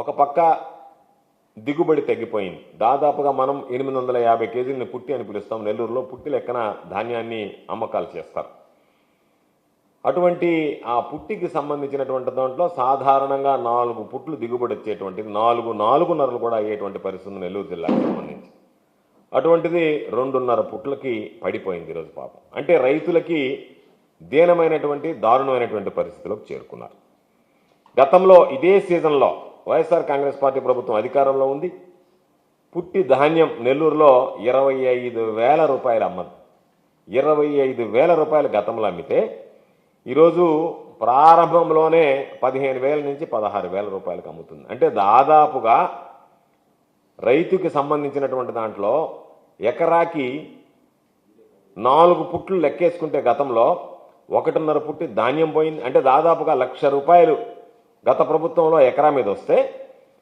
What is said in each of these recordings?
ఒక పక్క దిగుబడి తగ్గిపోయింది. దాదాపుగా మనం ఎనిమిది వందల యాభై కేజీలని పుట్టి అని పిలుస్తాం. నెల్లూరులో పుట్టి లెక్కన ధాన్యాన్ని అమ్మకాలు చేస్తారు. అటువంటి ఆ పుట్టికి సంబంధించినటువంటి దాంట్లో సాధారణంగా నాలుగు పుట్లు దిగుబడి వచ్చేటువంటిది. నాలుగు నాలుగున్నరలు కూడా అయ్యేటువంటి పరిస్థితి నెల్లూరు జిల్లాకు సంబంధించి. అటువంటిది రెండున్నర పుట్లకి పడిపోయింది ఈరోజు పాపం. అంటే రైతులకి దీనమైనటువంటి దారుణమైనటువంటి పరిస్థితిలోకి చేరుకున్నారు. గతంలో ఇదే సీజన్లో వైఎస్ఆర్ కాంగ్రెస్ పార్టీ ప్రభుత్వం అధికారంలో ఉంది. పుట్టి ధాన్యం నెల్లూరులో ఇరవై ఐదు వేల రూపాయలు అమ్మదు. ఇరవై ఐదు వేల రూపాయలు గతంలో అమ్మితే ఈరోజు ప్రారంభంలోనే పదిహేను వేల నుంచి పదహారు వేల రూపాయలకు అమ్ముతుంది. అంటే దాదాపుగా రైతుకి సంబంధించినటువంటి దాంట్లో ఎకరాకి నాలుగు పుట్లు లెక్కేసుకుంటే గతంలో ఒకటిన్నర పుట్టి ధాన్యం పోయింది. అంటే దాదాపుగా లక్ష రూపాయలు గత ప్రభుత్వంలో ఎకరా మీద వస్తే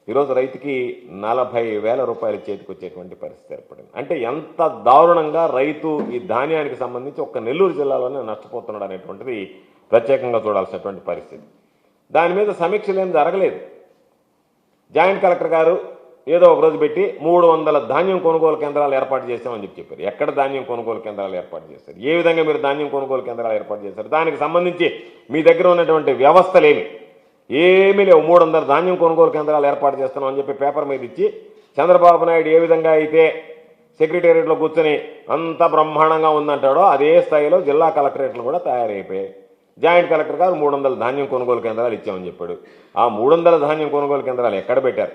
ఈరోజు రైతుకి నలభై వేల రూపాయలు చేతికి వచ్చేటువంటి పరిస్థితి ఏర్పడింది. అంటే ఎంత దారుణంగా రైతు ఈ ధాన్యానికి సంబంధించి ఒక్క నెల్లూరు జిల్లాలోనే నష్టపోతున్నాడు అనేటువంటిది ప్రత్యేకంగా చూడాల్సినటువంటి పరిస్థితి. దాని మీద సమీక్షలు ఏం జరగలేదు. జాయింట్ కలెక్టర్ గారు ఏదో ఒక రోజు పెట్టి మూడు వందల ధాన్యం కొనుగోలు కేంద్రాలు ఏర్పాటు చేశామని చెప్పి చెప్పారు. ఎక్కడ ధాన్యం కొనుగోలు కేంద్రాలు ఏర్పాటు చేశారు? ఏ విధంగా మీరు ధాన్యం కొనుగోలు కేంద్రాలు ఏర్పాటు చేశారు? దానికి సంబంధించి మీ దగ్గర ఉన్నటువంటి వ్యవస్థలేమి? ఏమీ లేవు. మూడు వందల ధాన్యం కొనుగోలు కేంద్రాలు ఏర్పాటు చేస్తున్నాం అని చెప్పి పేపర్ మీద ఇచ్చి చంద్రబాబు నాయుడు ఏ విధంగా అయితే సెక్రటేరియట్లో కూర్చొని అంత బ్రహ్మాండంగా ఉందంటాడో అదే స్థాయిలో జిల్లా కలెక్టరేట్లు కూడా తయారైపోయాయి. జాయింట్ కలెక్టర్ గారు మూడు వందల ధాన్యం కొనుగోలు కేంద్రాలు ఇచ్చామని చెప్పాడు. ఆ మూడు వందల ధాన్యం కొనుగోలు కేంద్రాలు ఎక్కడ పెట్టారు?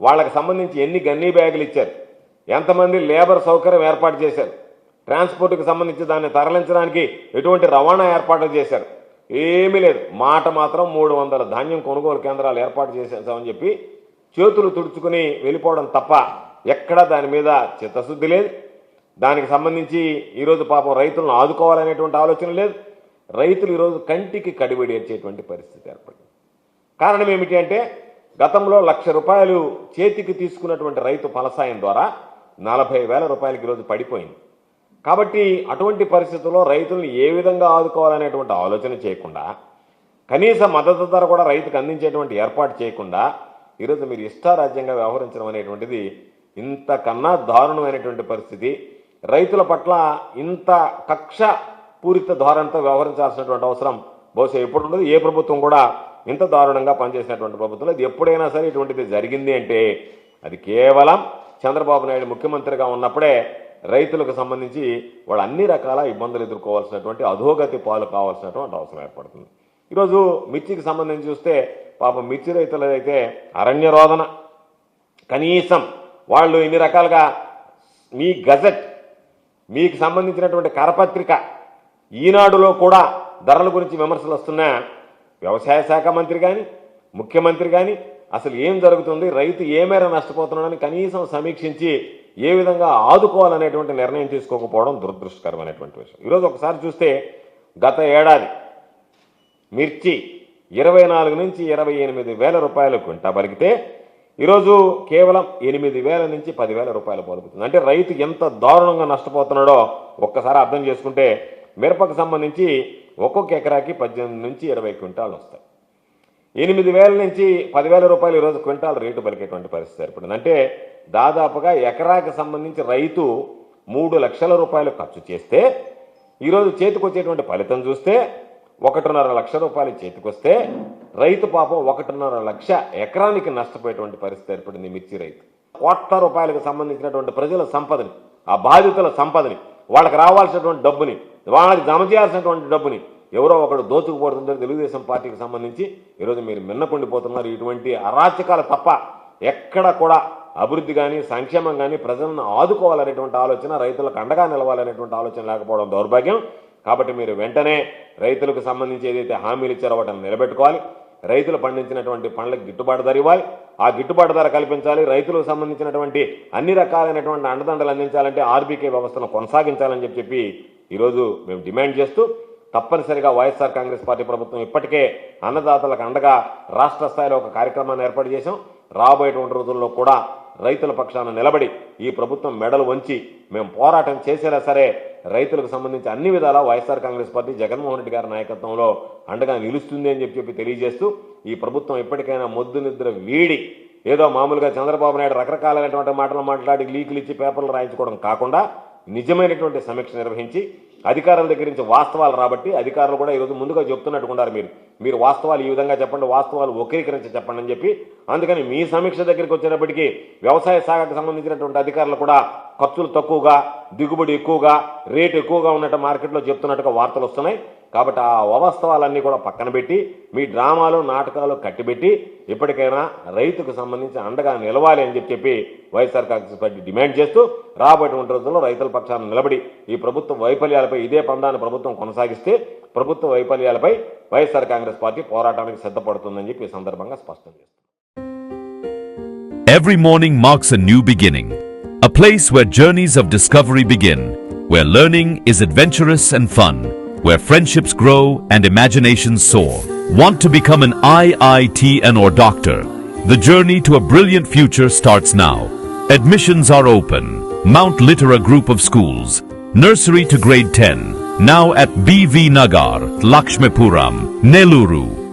వాళ్ళకి సంబంధించి ఎన్ని గన్నీ బ్యాగులు ఇచ్చారు? ఎంతమంది లేబర్ సౌకర్యం ఏర్పాటు చేశారు? ట్రాన్స్పోర్ట్కి సంబంధించి దాన్ని తరలించడానికి ఎటువంటి రవాణా ఏర్పాట్లు చేశారు? ఏమీ లేదు. మాట మాత్రం మూడు వందల ధాన్యం కొనుగోలు కేంద్రాలు ఏర్పాటు చేసేసామని చెప్పి చేతులు తుడుచుకుని వెళ్ళిపోవడం తప్ప ఎక్కడా దాని మీద చిత్తశుద్ధి లేదు. దానికి సంబంధించి ఈరోజు పాపం రైతులను ఆదుకోవాలనేటువంటి ఆలోచన లేదు. రైతులు ఈరోజు కంటికి కడిబడి వచ్చేటువంటి పరిస్థితి ఏర్పడింది. కారణం ఏమిటి అంటే గతంలో లక్ష రూపాయలు చేతికి తీసుకున్నటువంటి రైతు ఫలసాయం ద్వారా నలభై వేల రూపాయలకి ఈరోజు పడిపోయింది. కాబట్టి అటువంటి పరిస్థితుల్లో రైతులను ఏ విధంగా ఆదుకోవాలనేటువంటి ఆలోచన చేయకుండా కనీస మద్దతు ధర కూడా రైతుకు అందించేటువంటి ఏర్పాటు చేయకుండా ఈరోజు మీరు ఇష్టారాజ్యంగా వ్యవహరించడం అనేటువంటిది ఇంతకన్నా దారుణమైనటువంటి పరిస్థితి. రైతుల పట్ల ఇంత కక్ష పూరిత ధోరణితో వ్యవహరించాల్సినటువంటి అవసరం బహుశా ఎప్పుడు ఉండదు ఏ ప్రభుత్వం కూడా ఇంత దారుణంగా పనిచేసినటువంటి ప్రభుత్వం లేదు ఎప్పుడైనా సరే ఇటువంటిది జరిగింది అంటే అది కేవలం చంద్రబాబు నాయుడు ముఖ్యమంత్రిగా ఉన్నప్పుడే రైతులకు సంబంధించి వాళ్ళు అన్ని రకాల ఇబ్బందులు ఎదుర్కోవాల్సినటువంటి అధోగతి పాలు కావాల్సినటువంటి అవసరం ఏర్పడుతుంది. ఈరోజు మిర్చికి సంబంధించి చూస్తే పాపం మిర్చి రైతులైతే అరణ్య రోదన. కనీసం వాళ్ళు ఇన్ని రకాలుగా మీ గజెట్ మీకు సంబంధించినటువంటి కరపత్రిక ఈనాడులో కూడా ధరల గురించి విమర్శలు వస్తున్నా వ్యవసాయ శాఖ మంత్రి కానీ ముఖ్యమంత్రి కానీ అసలు ఏం జరుగుతుంది? రైతు ఏ మేర నష్టపోతున్నాడని కనీసం సమీక్షించి ఏ విధంగా ఆదుకోవాలనేటువంటి నిర్ణయం తీసుకోకపోవడం దురదృష్టకరమైనటువంటి విషయం. ఈరోజు ఒకసారి చూస్తే గత ఏడాది మిర్చి ఇరవై నాలుగు నుంచి ఇరవై ఎనిమిది వేల రూపాయలు క్వింటా పలికితే ఈరోజు కేవలం ఎనిమిది వేల నుంచి పదివేల రూపాయలు పలుకుతుంది. అంటే రైతు ఎంత దారుణంగా నష్టపోతున్నాడో ఒక్కసారి అర్థం చేసుకుంటే మిరపకు సంబంధించి ఒక్కొక్క ఎకరాకి పద్దెనిమిది నుంచి ఇరవై క్వింటాలు వస్తాయి. ఎనిమిది వేల నుంచి పదివేల రూపాయలు ఈరోజు క్వింటాల్ రేటు పలికేటువంటి పరిస్థితి ఏర్పడింది. అంటే దాదాపుగా ఎకరాకి సంబంధించి రైతు మూడు లక్షల రూపాయలు ఖర్చు చేస్తే ఈరోజు చేతికొచ్చేటువంటి ఫలితం చూస్తే ఒకటిన్నర లక్ష రూపాయలు చేతికొస్తే రైతు పాపం ఒకటిన్నర లక్ష ఎకరానికి నష్టపోయేటువంటి పరిస్థితి ఏర్పడింది మిర్చి రైతు. కోట్ల రూపాయలకు సంబంధించినటువంటి ప్రజల సంపదని ఆ బాధితుల సంపదని వాళ్ళకి రావాల్సినటువంటి డబ్బుని వాళ్ళకి జమ చేయాల్సినటువంటి డబ్బుని ఎవరో ఒకడు దోచుకుపోతుందని తెలుగుదేశం పార్టీకి సంబంధించి ఈరోజు మీరు మిన్నకుండిపోతున్నారు ఇటువంటి అరాచకాలు తప్ప ఎక్కడ కూడా అభివృద్ధి కానీ సంక్షేమం కానీ ప్రజలను ఆదుకోవాలనేటువంటి ఆలోచన రైతులకు అండగా నిలవాలనేటువంటి ఆలోచన లేకపోవడం దౌర్భాగ్యం. కాబట్టి మీరు వెంటనే రైతులకు సంబంధించి ఏదైతే హామీలు ఇచ్చారో వాటిని నిలబెట్టుకోవాలి. రైతులు పండించినటువంటి పండ్లకు గిట్టుబాటు ధర ఇవ్వాలి. ఆ గిట్టుబాటు ధర కల్పించాలి. రైతులకు సంబంధించినటువంటి అన్ని రకాలైనటువంటి అండదండలు అందించాలంటే ఆర్బీకే వ్యవస్థను కొనసాగించాలని చెప్పి చెప్పి ఈరోజు మేము డిమాండ్ చేస్తూ తప్పనిసరిగా వైఎస్ఆర్ కాంగ్రెస్ పార్టీ ప్రభుత్వం ఇప్పటికే అన్నదాతలకు అండగా రాష్ట్ర స్థాయిలో ఒక కార్యక్రమాన్ని ఏర్పాటు చేశాం. రాబోయేటువంటి రోజుల్లో కూడా రైతుల పక్షాన నిలబడి ఈ ప్రభుత్వం మెడలు వంచి మేము పోరాటం చేసేలా సరే రైతులకు సంబంధించి అన్ని విధాలా YSR Congress Party Jaganmohan Reddy గారి నాయకత్వంలో అండగా నిలుస్తుంది అని చెప్పి చెప్పి తెలియజేస్తూ ఈ ప్రభుత్వం ఇప్పటికైనా మొద్దు నిద్ర వీడి ఏదో మామూలుగా చంద్రబాబు నాయుడు రకరకాలైనటువంటి మాటలు మాట్లాడి లీకులు ఇచ్చి పేపర్లు రాయించుకోవడం కాకుండా నిజమైనటువంటి సమీక్ష నిర్వహించి అధికారుల దగ్గర నుంచి వాస్తవాలు రాబట్టి అధికారులు కూడా ఈరోజు ముందుగా చెప్తున్నట్టుకున్నారు మీరు. మీరు వాస్తవాలు ఈ విధంగా చెప్పండి వాస్తవాలు వక్రీకరించి చెప్పండి అని చెప్పి. అందుకని మీ సమీక్ష దగ్గరికి వచ్చినప్పటికీ వ్యవసాయ శాఖకు సంబంధించినటువంటి అధికారులు కూడా ఖర్చులు తక్కువగా దిగుబడి ఎక్కువగా రేటు ఎక్కువగా ఉన్నట్టు మార్కెట్లో చెప్తున్నట్టుగా వార్తలు వస్తున్నాయి. కాబట్టి ఆ వాస్తవాలన్నీ కూడా పక్కన పెట్టి మీ డ్రామాలు నాటకాలు కట్టిబెట్టి ఇప్పటికైనా రైతుకు సంబంధించి అండగా నిలవాలి అని చెప్పి చెప్పి వైఎస్ఆర్ కాంగ్రెస్ పార్టీ డిమాండ్ చేస్తూ రాబోయేటువంటి రోజుల్లో రైతుల పక్షాన నిలబడి ఈ ప్రభుత్వ వైఫల్యాలపై ఇదే పందాన్ని ప్రభుత్వం కొనసాగిస్తే ప్రభుత్వ వైఫల్యాలపై వైఎస్ఆర్ కాంగ్రెస్ పార్టీ పోరాటానికి సిద్ధపడుతుందని చెప్పి ఈ సందర్భంగా స్పష్టం చేస్తుంది. Every morning marks a new beginning, a place where journeys of discovery begin, where learning is adventurous and fun, where friendships grow and imaginations soar. Want to become an IITN or doctor? The journey to a brilliant future starts now. Admissions are open. Mount Litera Group of Schools, nursery to grade 10, now at BV Nagar, Lakshmipuram, Neluru.